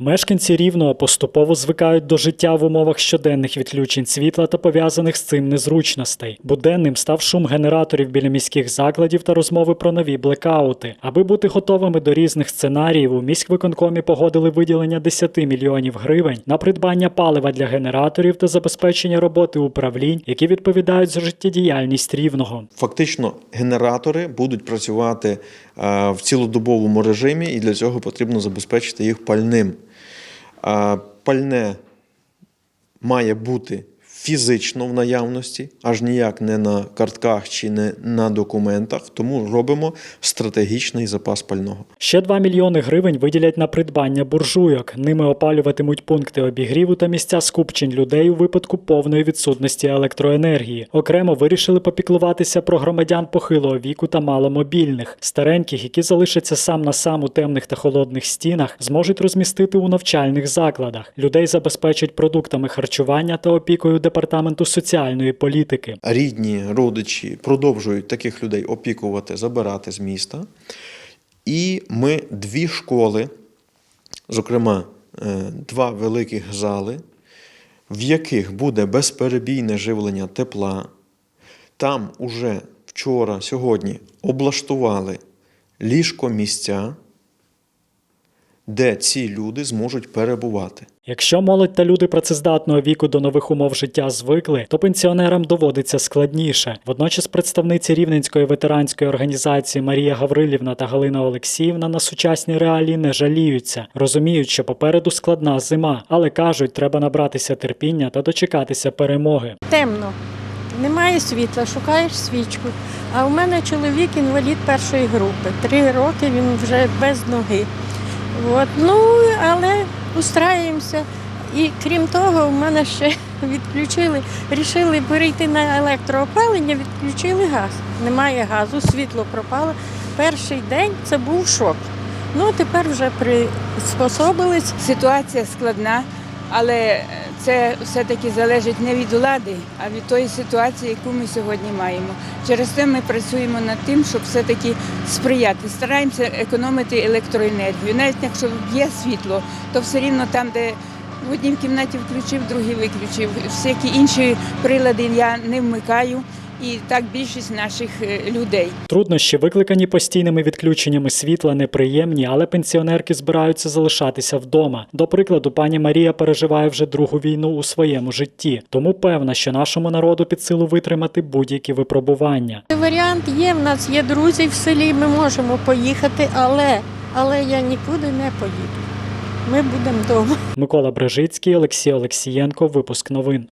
Мешканці рівного поступово звикають до життя в умовах щоденних відключень світла та пов'язаних з цим незручностей. Буденним став шум генераторів біля міських закладів та розмови про нові блекаути. Аби бути готовими до різних сценаріїв, у міськвиконкомі погодили виділення 10 мільйонів гривень на придбання палива для генераторів та забезпечення роботи управлінь, які відповідають за життєдіяльність рівного. Фактично, генератори будуть працювати е, в цілодобовому режимі, і для цього потрібно забезпечити їх пальним. Пальне має бути фізично в наявності, аж ніяк не на картках чи не на документах, тому робимо стратегічний запас пального. Ще 2 мільйони гривень виділять на придбання буржуйок. Ними опалюватимуть пункти обігріву та місця скупчень людей у випадку повної відсутності електроенергії. Окремо вирішили попіклуватися про громадян похилого віку та маломобільних. Стареньких, які залишаться сам на сам у темних та холодних стінах, зможуть розмістити у навчальних закладах. Людей забезпечать продуктами харчування та опікою департаменту соціальної політики. Рідні, родичі продовжують таких людей опікувати, забирати з міста. І ми дві школи, зокрема, е, два великих зали, в яких буде безперебійне живлення тепла. Там уже вчора, сьогодні облаштували ліжко місця, де ці люди зможуть перебувати. Якщо молодь та люди працездатного віку до нових умов життя звикли, то пенсіонерам доводиться складніше. Водночас представниці Рівненської ветеранської організації Марія Гаврилівна та Галина Олексіївна на сучасні реалії не жаліються, розуміють, що попереду складна зима, але кажуть, треба набратися терпіння та дочекатися перемоги. Темно, немає світла, шукаєш свічку. А у мене чоловік інвалід першої групи. Три роки він вже без ноги. От. Ну, але устраюємося. І крім того, в мене ще відключили, рішили перейти на електроопалення, відключили газ. Немає газу, світло пропало. Перший день це був шок. Ну, тепер вже приспособились. Ситуація складна, але це все-таки залежить не від влади, а від тої ситуації, яку ми сьогодні маємо. Через це ми працюємо над тим, щоб все-таки сприяти. Стараємося економити електроенергію. Навіть якщо є світло, то все рівно там, де в одній кімнаті включив, в другій виключив. Всякі інші прилади я не вмикаю. І так більшість наших е, людей. Труднощі, викликані постійними відключеннями світла, неприємні, але пенсіонерки збираються залишатися вдома. До прикладу, пані Марія переживає вже другу війну у своєму житті, тому певна, що нашому народу під силу витримати будь-які випробування. Варіант є, в нас є друзі в селі, ми можемо поїхати, але, але я нікуди не поїду. Ми будемо вдома. Микола Брежицький, Олексій Олексієнко. Випуск новин.